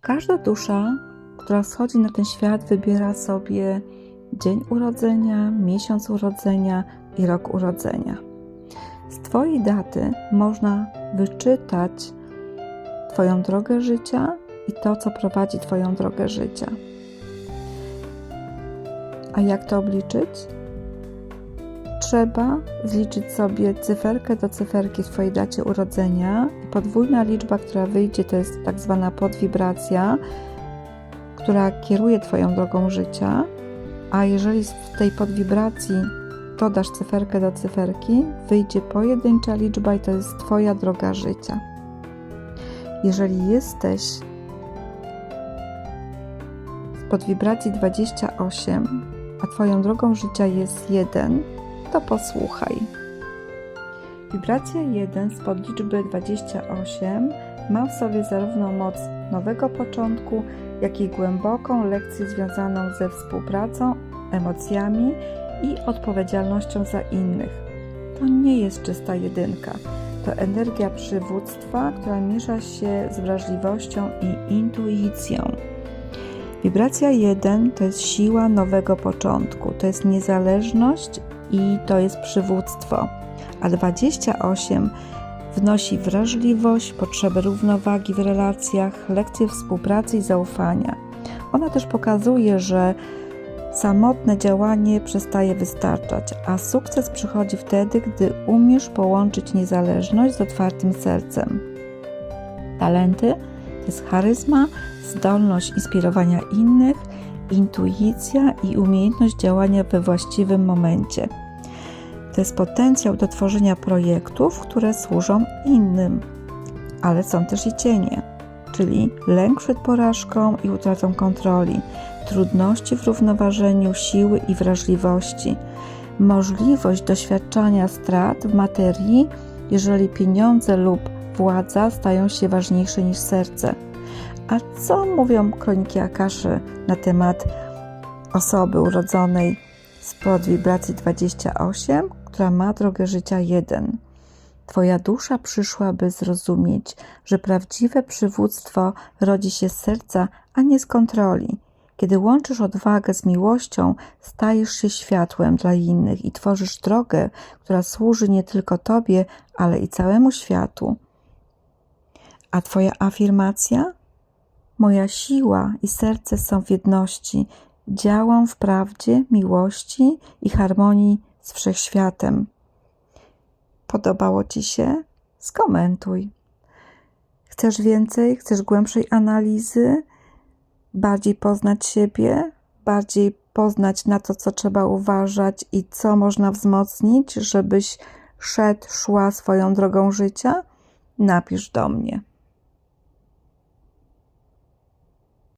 Każda dusza, która schodzi na ten świat, wybiera sobie dzień urodzenia, miesiąc urodzenia i rok urodzenia. Z Twojej daty można wyczytać Twoją drogę życia i to, co prowadzi Twoją drogę życia. A jak to obliczyć? Trzeba zliczyć sobie cyferkę do cyferki w Twojej dacie urodzenia. Podwójna liczba, która wyjdzie, to jest tak zwana podwibracja, która kieruje Twoją drogą życia. A jeżeli w tej podwibracji dodasz cyferkę do cyferki, wyjdzie pojedyncza liczba i to jest Twoja droga życia. Jeżeli jesteś w podwibracji 28, a Twoją drogą życia jest 1, to posłuchaj. Wibracja 1 z podliczby 28 ma w sobie zarówno moc nowego początku, jak i głęboką lekcję związaną ze współpracą, emocjami i odpowiedzialnością za innych. To nie jest czysta jedynka. To energia przywództwa, która miesza się z wrażliwością i intuicją. Wibracja 1 to jest siła nowego początku, to jest niezależność i to jest przywództwo, a 28 wnosi wrażliwość, potrzebę równowagi w relacjach, lekcje współpracy i zaufania. Ona też pokazuje, że samotne działanie przestaje wystarczać, a sukces przychodzi wtedy, gdy umiesz połączyć niezależność z otwartym sercem. Talenty to jest charyzma, zdolność inspirowania innych, intuicja i umiejętność działania we właściwym momencie. To jest potencjał do tworzenia projektów, które służą innym, ale są też i cienie, czyli lęk przed porażką i utratą kontroli, trudności w równoważeniu siły i wrażliwości, możliwość doświadczania strat w materii, jeżeli pieniądze lub władza stają się ważniejsze niż serce. A co mówią kroniki Akaszy na temat osoby urodzonej spod wibracji 28, która ma drogę życia 1? Twoja dusza przyszła, by zrozumieć, że prawdziwe przywództwo rodzi się z serca, a nie z kontroli. Kiedy łączysz odwagę z miłością, stajesz się światłem dla innych i tworzysz drogę, która służy nie tylko Tobie, ale i całemu światu. A Twoja afirmacja? Moja siła i serce są w jedności. Działam w prawdzie, miłości i harmonii z wszechświatem. Podobało Ci się? Skomentuj. Chcesz więcej? Chcesz głębszej analizy? Bardziej poznać siebie? Bardziej poznać na to, co trzeba uważać i co można wzmocnić, żebyś szedł, szła swoją drogą życia? Napisz do mnie.